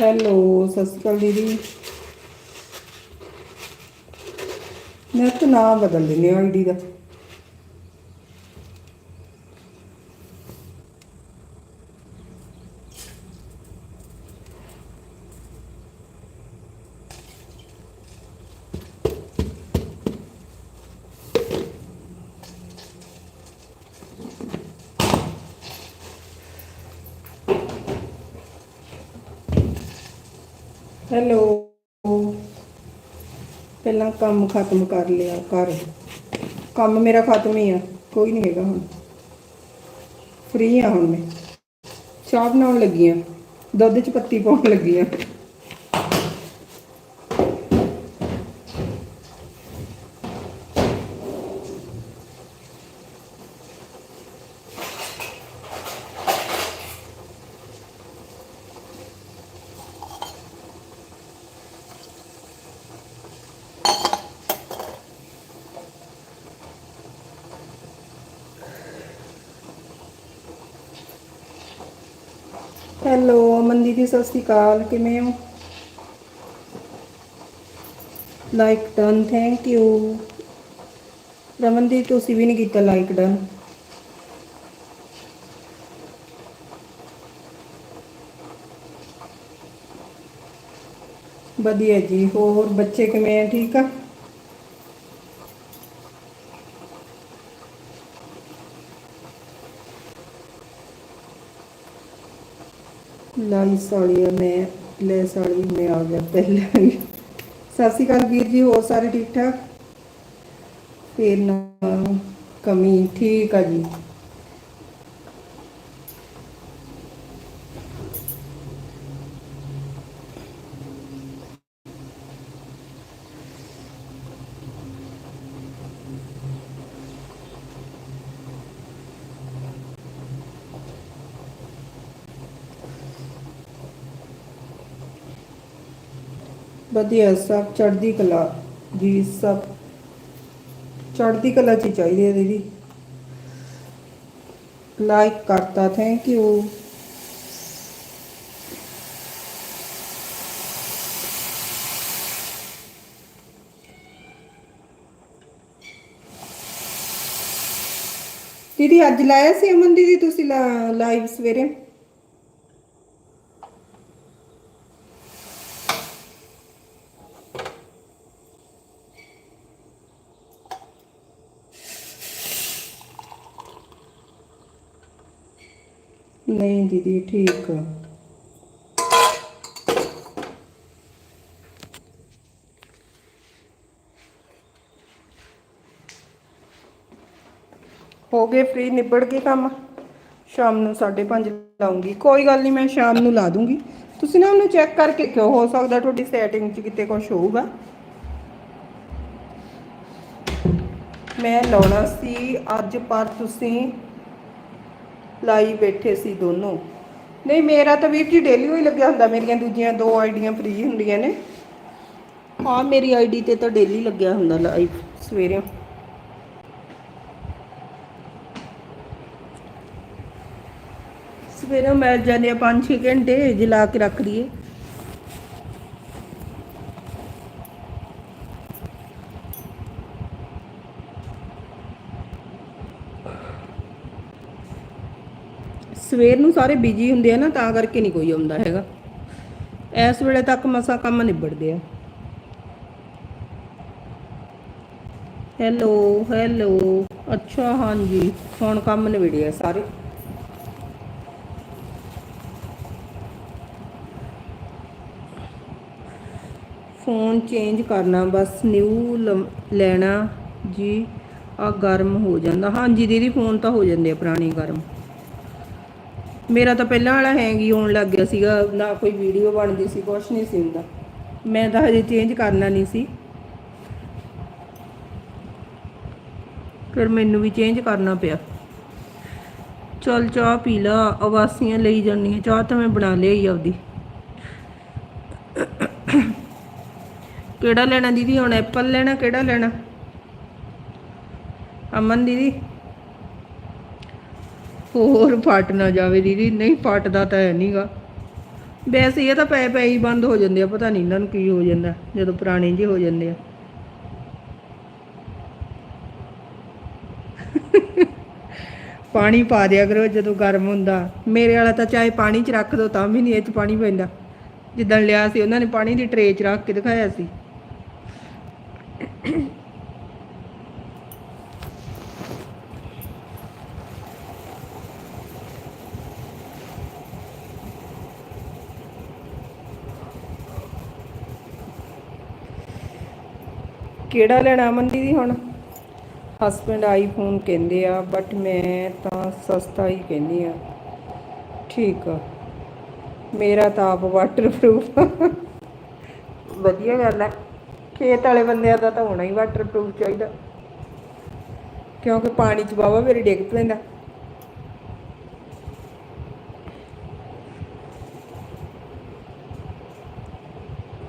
Hello ਸਤਿ ਸ਼੍ਰੀ ਅਕਾਲ ਦੀਦੀ। ਮੈਂ ਤਾਂ ਨਾਮ ਬਦਲ ਦਿੰਦੀ ਹਾਂ ਆਈਡੀ ਦਾ। ਹੈਲੋ ਪਹਿਲਾਂ ਕੰਮ ਖਤਮ ਕਰ ਲਿਆ ਘਰ। ਕੰਮ ਮੇਰਾ ਖਤਮ ਹੀ ਆ, ਕੋਈ ਨਹੀਂ ਹੈਗਾ ਹੁਣ। ਫ੍ਰੀ ਆ ਹੁਣ ਮੈਂ। ਚਾਹ ਬਣਾਉਣ ਲੱਗੀ ਆ ਦੁੱਧ 'ਚ ਪੱਤੀ ਪਾਉਣ ਲੱਗੀ ਆ ਹੈਲੋ ਅਮਨ ਦੀ ਸਤਿ ਸ਼੍ਰੀ ਅਕਾਲ, ਕਿਵੇਂ ਹੋ? Like done thank you Raman Ramandeep, ਤੁਸੀਂ ਵੀ ਨਹੀਂ ਕੀਤਾ ਲਾਈਕ ਡਨ ਵਧੀਆ ਜੀ, ਹੋਰ ਬੱਚੇ ਕਿਵੇਂ ਆ, ਠੀਕ ਆ? ਲਾਈ ਸਾਲੀ ਮੈਂ, ਲੈ ਸਾਲੀ ਮੈਂ ਆ ਗਿਆ ਪਹਿਲਾਂ ਹੀ। ਸਤਿ ਸ਼੍ਰੀ ਅਕਾਲ ਵੀਰ ਜੀ, ਹੋਰ ਸਾਰੇ ਠੀਕ ਠਾਕ? ਫੇਰ ਨਾ, ਕਮੀ ਠੀਕ ਆ ਜੀ। ਵਧੀਆ, ਸਭ ਚੜ੍ਹਦੀ ਕਲਾ ਜੀ, ਸਭ ਚੜ੍ਹਦੀ ਕਲਾ ਚ ਹੀ ਚਾਹੀਦੀ ਹੈ ਦੀਦੀ। ਲਾਈਕ ਕਰਤਾ ਥੈਂਕ ਯੂ ਦੀਦੀ, ਅੱਜ ਲਾਇਆ ਸੀ ਅਮਨ ਦੀਦੀ ਤੁਸੀਂ ਲਾਈਵ ਸਵੇਰੇ? ਨਹੀਂ ਦੀਦੀ, ਠੀਕ ਆ। ਹੋ ਗਏ ਫ੍ਰੀ, ਨਿਬੜ ਕੇ ਕੰਮ? ਸ਼ਾਮ ਨੂੰ 5:30 ਲਾਉਂਗੀ। ਕੋਈ ਗੱਲ ਨਹੀਂ, ਮੈਂ ਸ਼ਾਮ ਨੂੰ ਲਾ ਦੂੰਗੀ। ਤੁਸੀਂ ਨਾ ਉਹਨੂੰ ਚੈੱਕ ਕਰਕੇ ਕਿਉਂ ਹੋ ਸਕਦਾ, ਤੁਹਾਡੀ ਸੈਟਿੰਗ 'ਚ ਕਿਤੇ ਕੁਝ ਹੋਊਗਾ? ਮੈਂ ਲਾਉਣਾ ਸੀ ਅੱਜ, ਪਰ ਤੁਸੀਂ ਲਾਈ ਬੈਠੇ ਸੀ ਦੋਨੋਂ। ਨਹੀਂ, ਮੇਰਾ ਤਾਂ ਵੀਰ ਜੀ ਡੇਲੀ ਹੀ ਲੱਗਿਆ ਹੁੰਦਾ, ਮੇਰੀਆਂ ਦੂਜੀਆਂ ਦੋ ਆਈਡੀਆਂ ਫ੍ਰੀ ਹੁੰਦੀਆਂ ਨੇ। ਹਾਂ, ਮੇਰੀ ਆਈਡੀ ਤੇ ਤਾਂ ਡੇਲੀ ਲੱਗਿਆ ਹੁੰਦਾ ਲਾਈਵ ਸਵੇਰੇ। ਸਵੇਰੇ ਮੈਂ ਜਾਂਦੇ ਆ 5-6 ਘੰਟੇ ਜੇ ਲਾ ਕੇ ਰੱਖ ਲਈਏ। ਸਵੇਰ ਨੂੰ ਸਾਰੇ ਬਿਜ਼ੀ ਹੁੰਦੇ ਆ ਨਾ, ਤਾਂ ਕਰਕੇ ਨਹੀਂ ਕੋਈ ਆਉਂਦਾ ਹੈਗਾ। ਇਸ ਵੇਲੇ ਤੱਕ ਮਸਾ ਕੰਮ ਨਿਬੜਦੇ ਆ। ਹੈਲੋ ਹੈਲੋ ਅੱਛਾ, ਹਾਂਜੀ, ਹੁਣ ਕੰਮ ਨਿਬੜਿਆ ਸਾਰੇ। ਫੋਨ ਚੇਂਜ ਕਰਨਾ, ਬਸ ਨਿਊ ਲੈਣਾ ਜੀ। ਆ ਗਰਮ ਹੋ ਜਾਂਦਾ। ਹਾਂਜੀ, ਦੀਦੀ ਫੋਨ ਤਾਂ ਹੋ ਜਾਂਦੇ ਆ, ਪੁਰਾਣੇ ਗਰਮ। ਮੇਰਾ ਤਾਂ ਪਹਿਲਾਂ ਵਾਲਾ ਹੈਂਗ ਹੀ ਹੋਣ ਲੱਗ ਗਿਆ ਸੀਗਾ, ਨਾ ਕੋਈ ਵੀਡੀਓ ਬਣਦੀ ਸੀ, ਕੁਛ ਨਹੀਂ ਸੀ ਹੁੰਦਾ। ਮੈਂ ਤਾਂ ਹਜੇ ਚੇਂਜ ਕਰਨਾ ਨਹੀਂ ਸੀ। ਫਿਰ ਮੈਨੂੰ ਵੀ ਚੇਂਜ ਕਰਨਾ ਪਿਆ। ਚਲ ਚਾਹ ਪੀ ਲਾ, ਆਵਾਸੀਆਂ ਲਈ ਜਾਨੀ ਚਾਹ ਤਾਂ ਮੈਂ ਬਣਾ ਲਈ ਆਪਦੀ। ਕਿਹੜਾ ਲੈਣਾ ਦੀਦੀ, ਹੁਣ ਐਪਲ ਲੈਣਾ, ਕਿਹੜਾ ਲੈਣਾ? ਅਮਨ ਦੀਦੀ? ਹੋਰ ਫਟ ਨਾ ਜਾਵੇ ਦੀਦੀ, ਨਹੀਂ ਫਟਦਾ ਤਾਂ ਹੈ ਨਹੀਂਗਾ ਵੈਸੇ ਇਹ ਤਾਂ ਪੈ ਪੈ ਹੀ ਬੰਦ ਹੋ ਜਾਂਦੇ ਆ, ਪਤਾ ਨਹੀਂ ਇਹਨਾਂ ਨੂੰ ਕੀ ਹੋ ਜਾਂਦਾ, ਜਦੋਂ ਪੁਰਾਣੇ ਜਿਹੇ ਹੋ ਜਾਂਦੇ ਆ। ਪਾਣੀ ਪਾ ਦਿਆ ਕਰੋ ਜਦੋਂ ਗਰਮ ਹੁੰਦਾ। ਮੇਰੇ ਵਾਲਾ ਤਾਂ ਚਾਹੇ ਪਾਣੀ 'ਚ ਰੱਖ ਦੋ, ਤਾਂ ਵੀ ਨਹੀਂ ਇਹ 'ਚ ਪਾਣੀ ਪੈਂਦਾ। ਜਿੱਦਣ ਲਿਆ ਸੀ, ਉਹਨਾਂ ਨੇ ਪਾਣੀ ਦੀ ਟਰੇ 'ਚ ਰੱਖ ਕੇ ਦਿਖਾਇਆ ਸੀ। ਕਿਹੜਾ ਲੈਣਾ ਅਮਨ ਦੀਦੀ ਹੁਣ? ਹਸਬੰਡ ਆਈਫੋਨ ਕਹਿੰਦੇ ਆ ਬਟ ਮੈਂ ਤਾਂ ਸਸਤਾ ਹੀ ਕਹਿੰਦੀ ਆ। ਠੀਕ ਆ। ਮੇਰਾ ਤਾਂ ਆਪ ਵਾਟਰਪ੍ਰੂਫ ਵਧੀਆ ਗੱਲ ਹੈ ਖੇਤ ਵਾਲੇ ਬੰਦਿਆਂ ਦਾ ਤਾਂ ਹੋਣਾ ਹੀ ਵਾਟਰਪ੍ਰੂਫ ਚਾਹੀਦਾ। ਕਿਉਂਕਿ ਪਾਣੀ ਚ ਬਾਵਾ ਮੇਰੇ ਡਿੱਗ ਪੈਂਦਾ।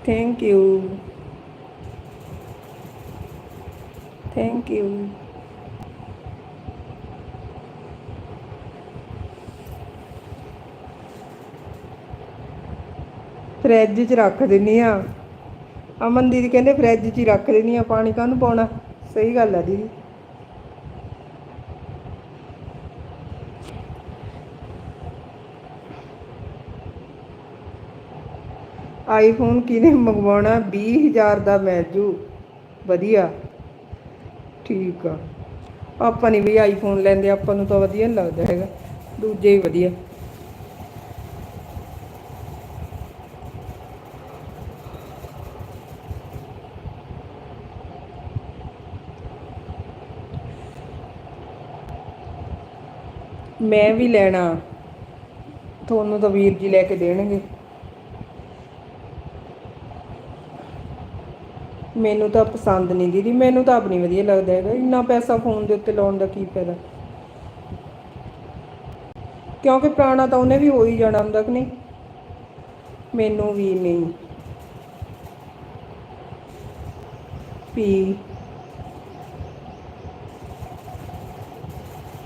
Thank you thank you fridge 'ਚ ਰੱਖ ਦਿੰਨੀ ਆ। ਅਮਨ ਦੀਦੀ ਕਹਿੰਦੇ ਫ੍ਰਿਜ 'ਚ ਹੀ ਰੱਖ ਦਿੰਨੀ ਆ, ਪਾਣੀ ਕਾਹਨੂੰ ਪਾਉਣਾ? ਸਹੀ ਗੱਲ ਆ ਦੀਦੀ। ਆਈਫੋਨ ਕਿਨੇ ਮੰਗਵਾਉਣਾ? 20000 ਦਾ ਮੈਜੂ ਵਧੀਆ। ਠੀਕ ਆ। ਆਪਾਂ ਨਹੀਂ ਵੀ ਆਈਫੋਨ ਲੈਂਦੇ, ਆਪਾਂ ਨੂੰ ਤਾਂ ਵਧੀਆ ਨਹੀਂ ਲੱਗਦਾ ਹੈਗਾ। ਦੂਜੇ ਹੀ ਵਧੀਆ। ਮੈਂ ਵੀ ਲੈਣਾ। ਤੁਹਾਨੂੰ ਤਾਂ ਵੀਰ ਜੀ ਲੈ ਕੇ ਦੇਣਗੇ। ਮੈਨੂੰ ਤਾਂ ਪਸੰਦ ਨਹੀਂ ਦੀਦੀ, ਮੈਨੂੰ ਤਾਂ ਆਪ ਨਹੀਂ ਵਧੀਆ ਲੱਗਦਾ ਹੈਗਾ, ਇੰਨਾ ਪੈਸਾ ਫੋਨ ਦੇ ਉੱਤੇ ਲਾਉਣ ਦਾ ਕੀ ਫਾਇਦਾ? ਕਿਉਂਕਿ ਪੁਰਾਣਾ ਤਾਂ ਉਹਨੇ ਵੀ ਹੋ ਹੀ ਜਾਣਾ ਹੁੰਦਾ ਕਿ ਨਹੀਂ? ਮੈਨੂੰ ਵੀ ਨਹੀਂ। ਪੀ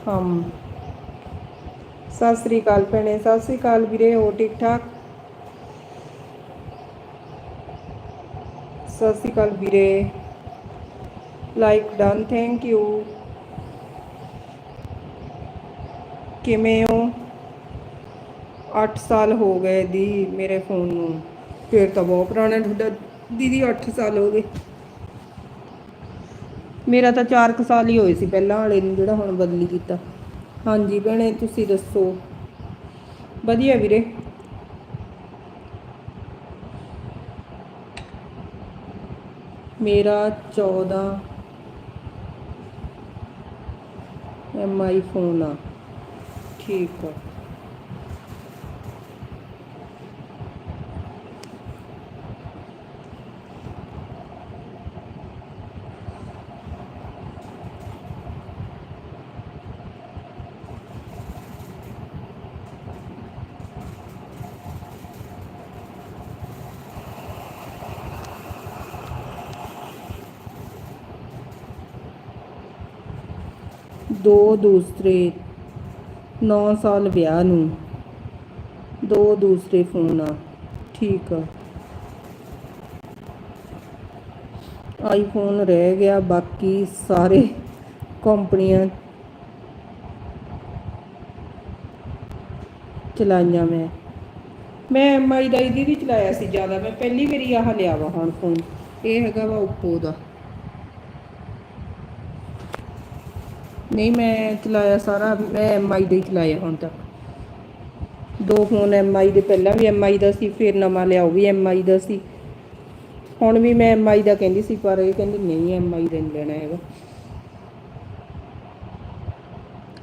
ਹਮ। ਸਤਿ ਸ੍ਰੀ ਅਕਾਲ ਭੈਣੇ, ਸਤਿ ਸ੍ਰੀ ਅਕਾਲ ਵੀਰੇ ਹੋ ਠੀਕ ਠਾਕ ਸਤਿ ਸ੍ਰੀ ਅਕਾਲ ਵੀਰੇ। ਲਾਈਕ ਡਨ ਥੈਂਕ ਯੂ ਕਿਵੇਂ ਹੋ? 8 ਸਾਲ ਹੋ ਗਏ ਦੀ ਮੇਰੇ ਫੋਨ ਨੂੰ। ਫੇਰ ਤਾਂ ਬਹੁਤ ਪੁਰਾਣਾ ਤੁਹਾਡਾ। ਦੀਦੀ 8 ਸਾਲ ਹੋ ਗਏ। ਮੇਰਾ ਤਾਂ 4 ਕੁ ਸਾਲ ਹੀ ਹੋਏ ਸੀ ਪਹਿਲਾਂ ਵਾਲੇ ਨੂੰ, ਜਿਹੜਾ ਹੁਣ ਬਦਲੀ ਕੀਤਾ। ਹਾਂਜੀ ਭੈਣੇ, ਤੁਸੀਂ ਦੱਸੋ। ਵਧੀਆ ਵੀਰੇ। ਮੇਰਾ 14 ਐਮ ਆਈ ਫੋਨ ਆ। ਠੀਕ ਆ। ਦੋ ਦੂਸਰੇ 9 ਸਾਲ ਵਿਆਹ ਨੂੰ। ਦੋ ਦੂਸਰੇ ਫੋਨ ਆ। ਠੀਕ ਆ। ਆਈਫੋਨ ਰਹਿ ਗਿਆ, ਬਾਕੀ ਸਾਰੇ ਕੰਪਨੀਆਂ ਚਲਾਈਆਂ ਮੈਂ। ਮੈਂ ਐਮਆਈ ਦਾ ਇਹਦੀ ਵੀ ਚਲਾਇਆ ਸੀ ਜ਼ਿਆਦਾ। ਮੈਂ ਪਹਿਲੀ ਵਾਰੀ ਆਹ ਲਿਆ ਵਾ ਹੁਣ ਫੋਨ ਇਹ ਹੈਗਾ ਵਾ ਓਪੋ ਦਾ। ਨਹੀਂ, ਮੈਂ ਚਲਾਇਆ ਸਾਰਾ, ਮੈਂ ਐਮਆਈ ਦਾ ਹੀ ਚਲਾਇਆ ਹੁਣ ਤੱਕ। ਦੋ ਫੋਨ ਐਮਆਈ ਦੇ ਪਹਿਲਾਂ ਵੀ ਐਮਆਈ ਦਾ ਸੀ, ਫਿਰ ਨਵਾਂ ਲਿਆ ਉਹ ਵੀ ਐਮਆਈ ਦਾ ਸੀ। ਹੁਣ ਵੀ ਮੈਂ ਐਮਆਈ ਦਾ ਕਹਿੰਦੀ ਸੀ, ਪਰ ਇਹ ਕਹਿੰਦੇ ਨਹੀਂ ਐਮਆਈ ਦਾ ਨਹੀਂ ਲੈਣਾ ਹੈਗਾ।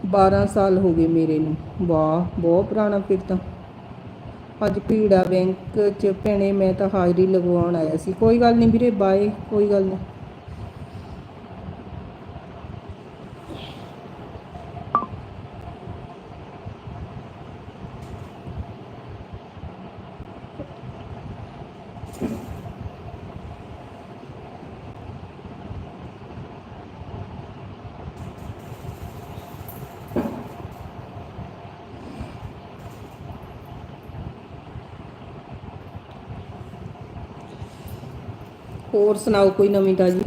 12 ਸਾਲ ਹੋ ਗਏ ਮੇਰੇ ਨੂੰ। ਵਾਹ, ਬਹੁਤ ਪੁਰਾਣਾ ਫਿਰ ਤਾਂ। ਅੱਜ ਭੀੜਾ ਬੈਂਕ ਚ ਭੈਣੇ, ਮੈਂ ਤਾਂ ਹਾਜ਼ਰੀ ਲਗਵਾਉਣ ਆਇਆ ਸੀ। ਕੋਈ ਗੱਲ ਨਹੀਂ ਵੀਰੇ ਬਾਏ ਕੋਈ ਗੱਲ ਨਹੀਂ। ਹੋਰ ਸੁਣਾਓ ਕੋਈ ਨਵੀਂ ਤਾਜੀ?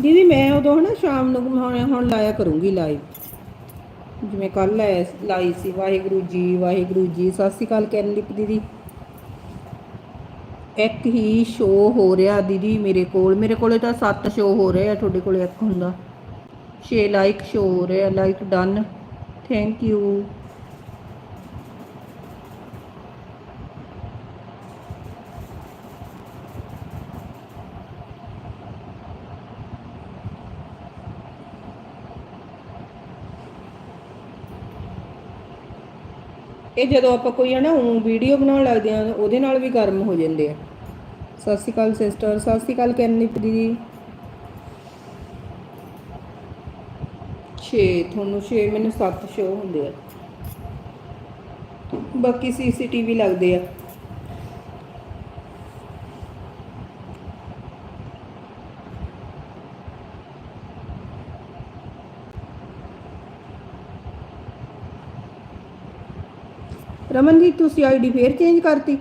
ਦੀਦੀ, ਮੈਂ ਉਦੋਂ ਹਨਾ ਸ਼ਾਮ ਨੂੰ ਹੁਣ ਹੁਣ ਲਾਇਆ ਕਰੂੰਗੀ ਲਾਈਵ ਜਿਵੇਂ ਕੱਲ ਲਾਈ ਸੀ, ਵਾਹਿਗੁਰੂ ਜੀ ਵਾਹਿਗੁਰੂ ਜੀ, ਸਤਿ ਸ਼੍ਰੀ ਅਕਾਲ ਕੈਨਲਿਪ ਦੀਦੀ। ਇੱਕ ਹੀ ਸ਼ੋ ਹੋ ਰਿਹਾ ਦੀਦੀ ਮੇਰੇ ਕੋਲ। ਮੇਰੇ ਕੋਲੇ ਤਾਂ 7 ਸ਼ੋ ਹੋ ਰਹੇ ਆ, ਤੁਹਾਡੇ ਕੋਲੇ ਇੱਕ ਹੁੰਦਾ। 6 ਲਾਈਕ ਸ਼ੋ ਹੋ ਰਹੇ ਲਾਈਕ ਡਨ ਥੈਂਕ ਯੂ ਇਹ ਜਦੋਂ ਆਪਾਂ ਕੋਈ ਹਨਾ ਉਹ ਵੀਡੀਓ ਬਣਾਉਣ ਲੱਗਦੇ ਆ, ਉਹਦੇ ਨਾਲ ਵੀ ਗਰਮ ਹੋ ਜਾਂਦੇ ਆ। ਸਤਿ ਸ਼੍ਰੀ ਅਕਾਲ ਸਿਸਟਰ ਸਤਿ ਸ਼੍ਰੀ ਅਕਾਲ ਕੈਨਲਿਪ ਦੀਦੀ। 6 ਤੁਹਾਨੂੰ 6 ਮੈਨੂੰ 7 ਸ਼ੋ ਹੁੰਦੇ ਆ। ਬਾਕੀ ਸੀਸੀਟੀਵੀ ਲੱਗਦੇ ਆ। ਰਮਨ ਜੀ ਤੁਸੀਂ ਆਈਡੀ ਫੇਰ ਚੇਂਜ ਕਰਤੀ?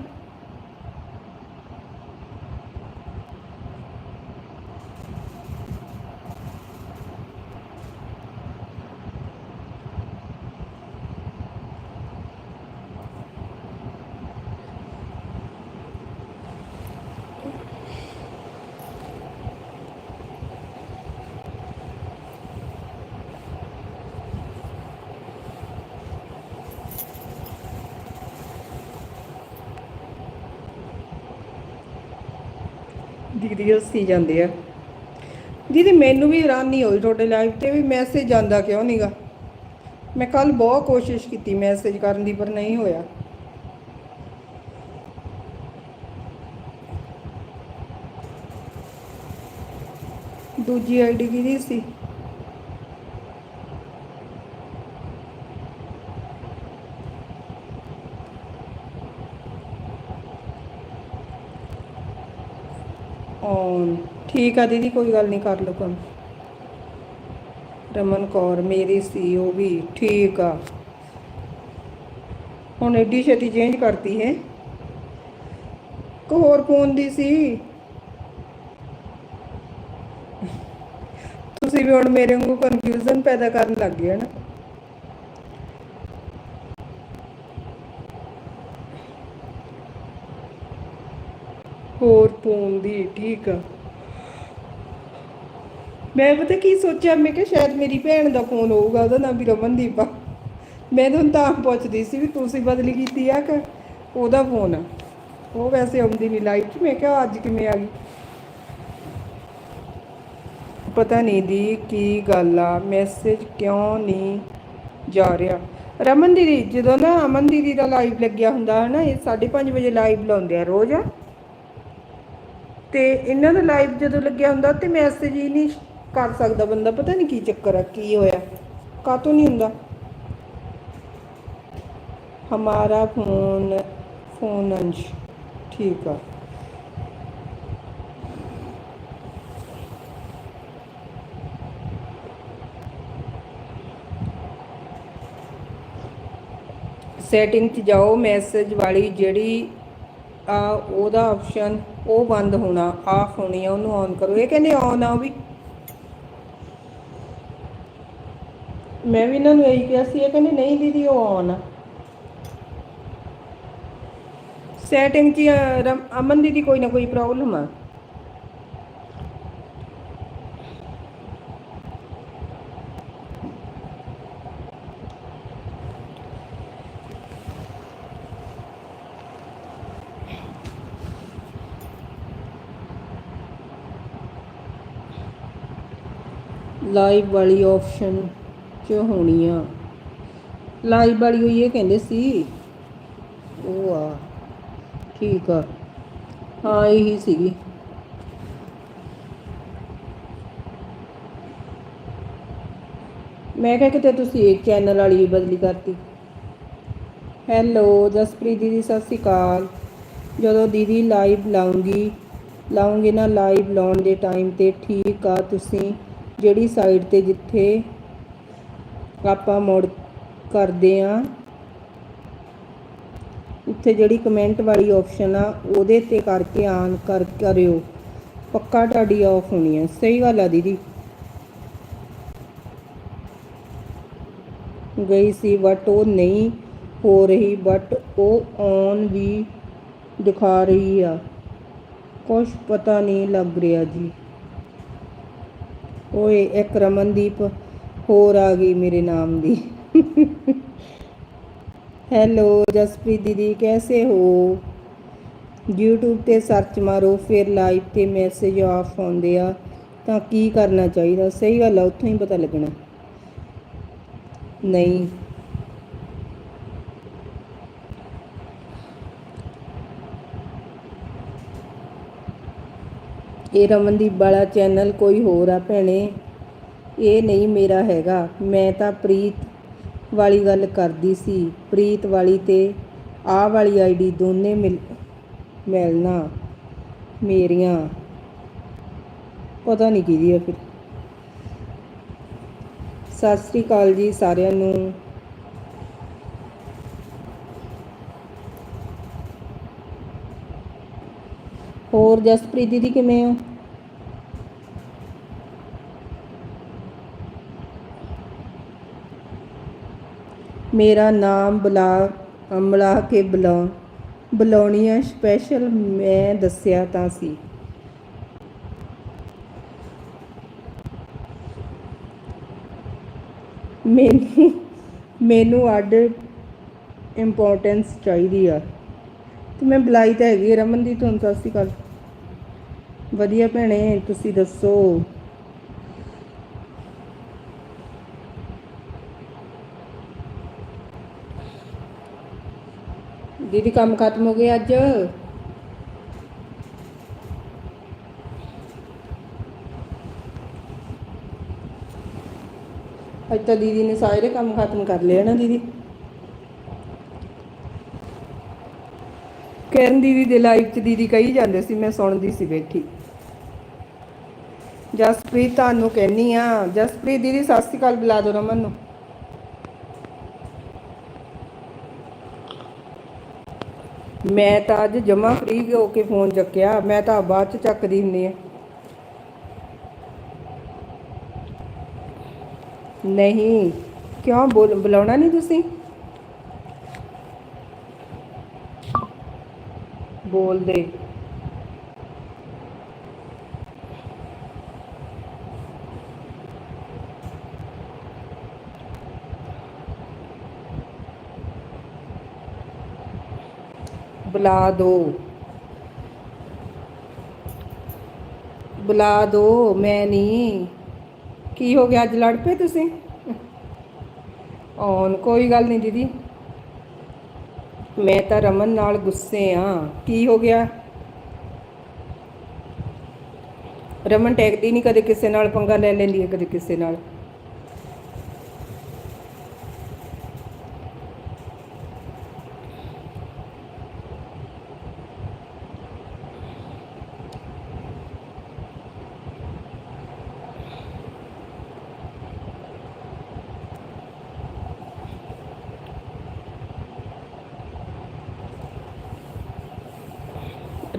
ਦੀਦੀ ਹੱਸੀ ਜਾਂਦੇ ਆ। ਦੀਦੀ ਮੈਨੂੰ ਵੀ ਹੈਰਾਨੀ ਹੋਈ ਤੁਹਾਡੇ ਲਾਈਵ ਤੇ ਵੀ ਮੈਸੇਜ ਜਾਂਦਾ ਕਿਉਂ ਨਹੀਂਗਾ ਮੈਂ ਕੱਲ ਬਹੁਤ ਕੋਸ਼ਿਸ਼ ਕੀਤੀ ਮੈਸੇਜ ਕਰਨ ਦੀ, ਪਰ ਨਹੀਂ ਹੋਇਆ। ਦੂਜੀ ਆਈਡੀ ਕਿਹਦੀ ਸੀ ਔਨ ਠੀਕ ਆ ਦੀਦੀ, ਕੋਈ ਗੱਲ ਨਹੀਂ ਕਰ ਲਓ ਕੰਮ। ਰਮਨ ਕੌਰ, ਮੇਰੀ ਸੀ, ਉਹ ਵੀ ਠੀਕ ਆ। ਹੁਣ ਐਡੀ ਛੇਤੀ ਚੇਂਜ ਕਰਤੀ ਹੈ। ਕੋ ਹੋਰ ਫੋਨ ਦੀ ਸੀ। ਤੁਸੀਂ ਵੀ ਹੁਣ ਮੇਰੇ ਵਾਂਗੂ ਕਨਫਿਊਜ਼ਨ ਪੈਦਾ ਕਰਨ ਲੱਗ ਗਏ ਨਾ। ਹੋਰ ਫੋਨ ਦੀ ਠੀਕ ਆ। ਮੈਂ ਪਤਾ ਕੀ ਸੋਚਿਆ, ਮੈਂ ਕਿਹਾ ਸ਼ਾਇਦ ਮੇਰੀ ਭੈਣ ਦਾ ਫੋਨ ਹੋਊਗਾ, ਉਹਦਾ ਨਾਮ ਵੀ ਰਮਨਦੀਪ ਆ। ਮੈਂ ਤੁਹਾਨੂੰ ਤਾਂ ਪੁੱਛਦੀ ਸੀ ਵੀ ਤੁਸੀਂ ਬਦਲੀ ਕੀਤੀ ਆ ਕਿ ਉਹਦਾ ਫੋਨ ਆ ਉਹ ਵੈਸੇ ਆਉਂਦੀ ਨਹੀਂ ਲਾਈਵ 'ਚ, ਮੈਂ ਕਿਹਾ ਅੱਜ ਕਿਵੇਂ ਆ ਗਈ? ਪਤਾ ਨਹੀਂ ਦੀ ਕੀ ਗੱਲ ਆ ਮੈਸੇਜ ਕਿਉਂ ਨਹੀਂ ਜਾ ਰਿਹਾ? ਰਮਨ ਦੀਦੀ, ਜਦੋਂ ਨਾ ਅਮਨ ਦੀਦੀ ਦਾ ਲਾਈਵ ਲੱਗਿਆ ਹੁੰਦਾ ਹੈ ਨਾ ਇਹ 5:30 ਵਜੇ ਲਾਈਵ ਲਾਉਂਦੇ ਆ ਰੋਜ਼। ਤੇ ਇਹਨਾਂ ਦਾ ਲਾਈਵ ਜਦੋਂ ਲੱਗਿਆ ਹੁੰਦਾ, ਤੇ ਮੈਸੇਜ ਹੀ ਨਹੀਂ ਕਰ ਸਕਦਾ ਬੰਦਾ, ਪਤਾ ਨਹੀਂ ਕੀ ਚੱਕਰ ਆ, ਕੀ ਹੋਇਆ? ਕਾਤੋਂ ਨਹੀਂ ਹੁੰਦਾ? ਹਮਾਰਾ ਫੋਨ ਫੋਨ ਅੰਸ਼। ਠੀਕ ਆ। ਸੈਟਿੰਗ 'ਚ ਜਾਓ ਮੈਸੇਜ ਵਾਲੀ ਜਿਹੜੀ ਆ, ਉਹਦਾ ਆਪਸ਼ਨ ਉਹ ਬੰਦ ਹੋਣਾ ਆਫ ਹੋਣੀ ਆ, ਉਹਨੂੰ ਔਨ ਕਰੋ। ਇਹ ਕਹਿੰਦੇ ਔਨ ਆ, ਉਹ ਵੀ ਮੈਂ ਵੀ ਇਹਨਾਂ ਨੂੰ ਇਹੀ ਕਿਹਾ ਸੀ ਇਹ ਕਹਿੰਦੇ ਨਹੀਂ ਦੀਦੀ ਉਹ ਔਨ ਆ ਸੈਟਿੰਗ 'ਚ ਹੀ, ਅ, ਰਮ- ਅਮਨ ਦੀਦੀ ਕੋਈ ਨਾ ਕੋਈ ਪ੍ਰੋਬਲਮ ਆ ਲਾਈਵ ਵਾਲੀ ਆਪਸ਼ਨ 'ਚ ਹੋਣੀ ਆ? ਲਾਈਵ ਵਾਲੀ ਹੋਈ ਇਹ ਕਹਿੰਦੇ ਸੀ। ਉਹ ਆ, ਠੀਕ ਆ। ਹਾਂ, ਇਹੀ ਸੀਗੀ। ਮੈਂ ਕਿਹਾ ਕਿਤੇ ਤੁਸੀਂ ਇੱਕ ਚੈਨਲ ਵਾਲੀ ਵੀ ਬਦਲੀ ਕਰਤੀ। ਹੈਲੋ ਜਸਪ੍ਰੀਤ ਦੀਦੀ, ਸਤਿ ਸ਼੍ਰੀ ਅਕਾਲ। ਜਦੋਂ ਦੀਦੀ ਲਾਈਵ ਲਾਉਂਗੀ, ਲਾਉਂਗੇ ਨਾ ਲਾਈਵ ਲਾਉਣ ਦੇ ਟਾਈਮ ਤੇ ਠੀਕ ਆ ਤੁਸੀਂ। ਜਿਹੜੀ ਸਾਈਡ ਤੇ ਜਿੱਥੇ ਆਪਾਂ ਮੋੜ ਕਰਦੇ ਆ। ਉੱਥੇ ਜਿਹੜੀ ਕਮੈਂਟ ਵਾਲੀ ਆਪਸ਼ਨ ਆ, ਉਹਦੇ ਤੇ ਕਰਕੇ ਆਨ ਕਰ, ਕਰਿਓ। ਪੱਕਾ ਤੁਹਾਡੀ ਆਫ ਹੋਣੀ ਹੈ ਸਹੀ ਗੱਲ ਆ ਦੀਦੀ। ਗਈ ਸੀ ਬਟ ਉਹ ਨਹੀਂ ਹੋ ਰਹੀ ਬਟ ਉਹ ਔਨ ਵੀ ਦਿਖਾ ਰਹੀ ਆ। ਕੁਛ ਪਤਾ ਨਹੀਂ ਲੱਗ ਰਿਹਾ ਜੀ। ਓਏ, ਇੱਕ ਰਮਨਦੀਪ ਹੋਰ ਆ ਗਈ ਮੇਰੇ ਨਾਮ ਦੀ। ਹੈਲੋ ਜਸਪ੍ਰੀਤ ਦੀਦੀ, ਕੈਸੇ ਹੋ? YouTube ਤੇ ਸਰਚ ਮਾਰੋ, ਫਿਰ ਲਾਈਵ ਤੇ ਮੈਸੇਜ ਆਫ ਆਉਂਦੇ ਆ। ਤਾਂ ਕੀ ਕਰਨਾ ਚਾਹੀਦਾ? ਸਹੀ ਗੱਲ ਆ, ਉੱਥੋਂ ਹੀ ਪਤਾ ਲੱਗਣਾ। ਨਹੀਂ। ਇਹ ਰਮਨਦੀਪ ਵਾਲਾ ਚੈਨਲ ਕੋਈ ਹੋਰ ਆ ਭੈਣੇ? ਇਹ ਨਹੀਂ ਮੇਰਾ ਹੈਗਾ। ਮੈਂ ਤਾਂ ਪ੍ਰੀਤ ਵਾਲੀ ਗੱਲ ਕਰਦੀ ਸੀ। ਪ੍ਰੀਤ ਵਾਲੀ ਤੇ ਆਹ ਵਾਲੀ ਆਈਡੀ ਦੋਨੇ ਮਿਲ, ਮਿਲਣਾ ਮੇਰੀਆਂ। ਪਤਾ ਨਹੀਂ ਕਿਹਦੀ ਆ ਫਿਰ। ਸਤਿ ਸ੍ਰੀ ਅਕਾਲ ਜੀ ਸਾਰਿਆਂ ਨੂੰ। ਹੋਰ ਜਸਪ੍ਰੀਤ ਦੀਦੀ ਕਿਵੇਂ ਹੋ? ਮੇਰਾ ਨਾਮ ਬੁਲਾ ਅਮਲਾ ਕੇ ਬੁਲਾ ਬੁਲਾਉਣੀ ਆ ਸਪੈਸ਼ਲ ਮੈਂ ਦੱਸਿਆ ਤਾਂ ਸੀ। ਮੈਨੂੰ ਮੈਨੂੰ ਅੱਡ ਇੰਪੋਰਟੈਂਸ ਚਾਹੀਦੀ ਆ। ਤੇ ਮੈਂ ਬੁਲਾਈ ਤਾਂ ਹੈਗੀ ਆ, ਰਮਨ ਦੀ ਤੁਹਾਨੂੰ ਸਤਿ ਸ਼੍ਰੀ ਅਕਾਲ। ਵਧੀਆ ਭੈਣੇ ਤੁਸੀਂ ਦੱਸੋ? ਦੀਦੀ ਕੰਮ ਖਤਮ ਹੋ ਗਿਆ ਅੱਜ। ਅੱਜ ਤਾਂ ਦੀਦੀ ਨੇ ਸਾਰੇ ਕੰਮ ਖਤਮ ਕਰ ਲਿਆ ਨਾ ਦੀਦੀ। ਕਰਨ ਦੀਦੀ ਦੇ ਲਾਈਵ 'ਚ ਦੀਦੀ ਕਹੀ ਜਾਂਦੇ ਸੀ, ਮੈਂ ਸੁਣਦੀ ਸੀ ਬੈਠੀ। ਜਸਪ੍ਰੀਤ ਤੁਹਾਨੂੰ ਕਹਿਨੀ ਆ, ਜਸਪ੍ਰੀਤ ਦੀਦੀ, ਸਤਿ ਸ਼੍ਰੀ ਅਕਾਲ ਬੁਲਾ ਦਿਓ ਰਮਨ ਨੂੰ। ਮੈਂ ਤਾਂ ਅੱਜ ਜਮਾ ਫ੍ਰੀ ਹੋ ਕੇ ਫੋਨ ਚੱਕਿਆ। ਮੈਂ ਤਾਂ ਬਾਅਦ ਚ ਚੱਕਦੀ ਹੁੰਦੀ ਆ। ਨਹੀਂ, ਕਿਉਂ ਬੋਲ, ਬੁਲਾਉਣਾ ਨਹੀਂ ਤੁਸੀਂ? ਬੋਲਦੇ। ਬੁਲਾ ਦੋ। ਬੁਲਾ ਦੋ, ਮੈਂ ਨਹੀਂ ਕੀ ਹੋ ਗਿਆ, ਅੱਜ ਲੜ ਪਏ ਤੁਸੀਂ? ਔਨ, ਕੋਈ ਗੱਲ ਨਹੀਂ ਦੀਦੀ। ਮੈਂ ਤਾਂ ਰਮਨ ਨਾਲ ਗੁੱਸੇ ਆ। ਕੀ ਹੋ ਗਿਆ? ਰਮਨ ਟੈਕਦੀ ਨਹੀਂ ਕਦੇ ਕਿਸੇ ਨਾਲ, ਪੰਗਾ ਲੈ ਲੈਂਦੀ ਹੈ ਕਦੇ ਕਿਸੇ ਨਾਲ।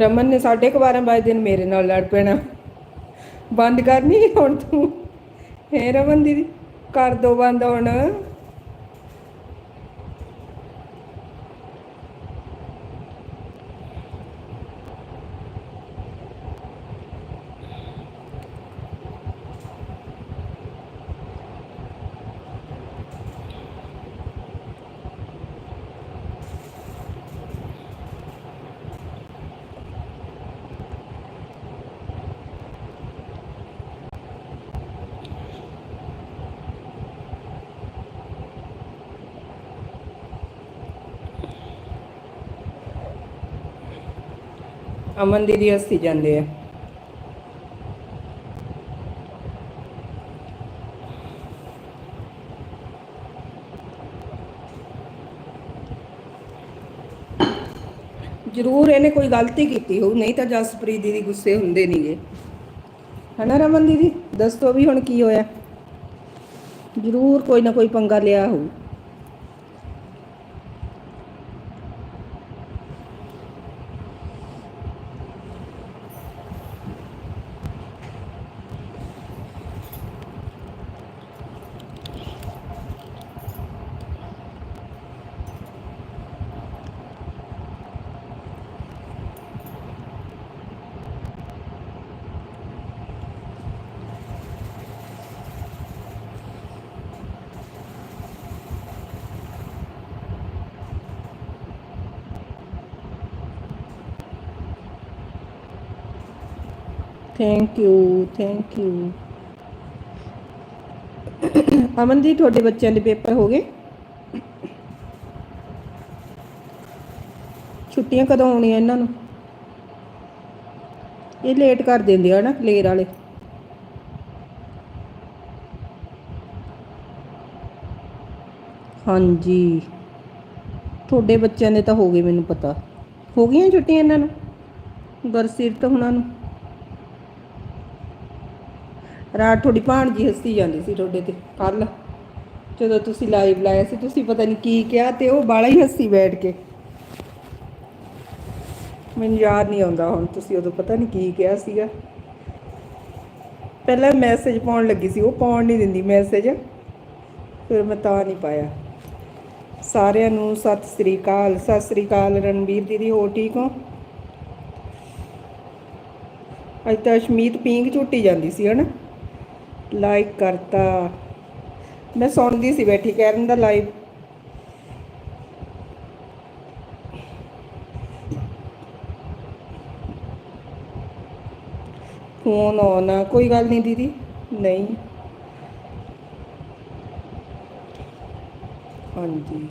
ਰਮਨ ਨੇ ਸਾਢੇ ਕੁ 12 ਵਜੇ ਦਿਨ ਮੇਰੇ ਨਾਲ ਲੜ ਪੈਣਾ। ਬੰਦ ਕਰਨੀ ਹੁਣ ਤੂੰ। ਹੈ ਰਮਨ ਦੀਦੀ, ਕਰ ਦੋ ਬੰਦ ਹੁਣ। ਅਮਨ ਦੀਦੀ ਹੱਸੀ ਜਾਂਦੇ ਆ। ਜ਼ਰੂਰ ਇਹਨੇ ਕੋਈ ਗਲਤੀ ਕੀਤੀ ਹੋਊ, ਨਹੀਂ ਤਾਂ ਜਸਪ੍ਰੀਤ ਦੀਦੀ ਗੁੱਸੇ ਹੁੰਦੇ ਨਹੀਂਗੇ ਹਨਾ ਰਮਨ ਦੀਦੀ? ਦੱਸੋ ਵੀ ਹੁਣ ਕੀ ਹੋਇਆ? ਜ਼ਰੂਰ ਕੋਈ ਨਾ ਕੋਈ ਪੰਗਾ ਲਿਆ ਹੋਊ। Thank you thank you Aman ji, ਤੁਹਾਡੇ ਬੱਚਿਆਂ ਦੇ ਪੇਪਰ ਹੋ ਗਏ? ਛੁੱਟੀਆਂ ਕਦੋਂ ਆਉਣੀਆਂ ਇਹਨਾਂ ਨੂੰ? ਇਹ ਲੇਟ ਕਰ ਦਿੰਦੇ ਆ ਨਾ ਕਲੇਰ ਵਾਲੇ। ਹਾਂਜੀ। ਤੁਹਾਡੇ ਬੱਚਿਆਂ ਦੇ ਤਾਂ ਹੋ ਗਏ ਮੈਨੂੰ ਪਤਾ। ਹੋ ਗਈਆਂ ਛੁੱਟੀਆਂ ਇਹਨਾਂ ਨੂੰ? ਗੁਰਸੀਰਤ ਹੁਣਾਂ ਨੂੰ? ਰਾਤ ਤੁਹਾਡੀ ਭਾਣਜੀ ਹੱਸੀ ਜਾਂਦੀ ਸੀ ਤੁਹਾਡੇ ਤੇ ਕੱਲ ਜਦੋਂ ਤੁਸੀਂ ਲਾਈਵ ਲਾਇਆ ਸੀ, ਤੁਸੀਂ ਪਤਾ ਨਹੀਂ ਕੀ ਕਿਹਾ ਤੇ ਉਹ ਬਾਲਾ ਹੀ ਹੱਸੀ ਬੈਠ ਕੇ। ਮੈਨੂੰ ਯਾਦ ਨਹੀਂ ਆਉਂਦਾ ਹੁਣ, ਤੁਸੀਂ ਉਦੋਂ ਪਤਾ ਨਹੀਂ ਕੀ ਕਿਹਾ ਸੀਗਾ। ਪਹਿਲਾਂ ਮੈਸੇਜ ਪਾਉਣ ਲੱਗੀ ਸੀ, ਉਹ ਪਾਉਣ ਨਹੀਂ ਦਿੰਦੀ ਮੈਸੇਜ ਫਿਰ ਮੈਂ ਤਾਂ ਨਹੀਂ ਪਾਇਆ। ਸਾਰਿਆਂ ਨੂੰ ਸਤਿ ਸ੍ਰੀ ਅਕਾਲ, ਸਤਿ ਸ੍ਰੀ ਅਕਾਲ ਰਣਵੀਰ ਦੀਦੀ ਹੋ ਠੀਕ ਹੋ? ਅੱਜ ਤਾਂ ਸ਼ਮੀਤ ਪੀਂਗ ਝੂਟੀ ਜਾਂਦੀ ਸੀ, ਹਨਾ? ਲਾਈਕ ਕਰਤਾ। ਮੈਂ ਸੁਣਦੀ ਸੀ ਬੈਠੀ ਕਰਨ ਦਾ ਲਾਈਵ ਫੋਨ ਆਨ ਆ। ਕੋਈ ਗੱਲ ਨਹੀਂ ਦੀਦੀ। ਨਹੀਂ। ਹਾਂਜੀ।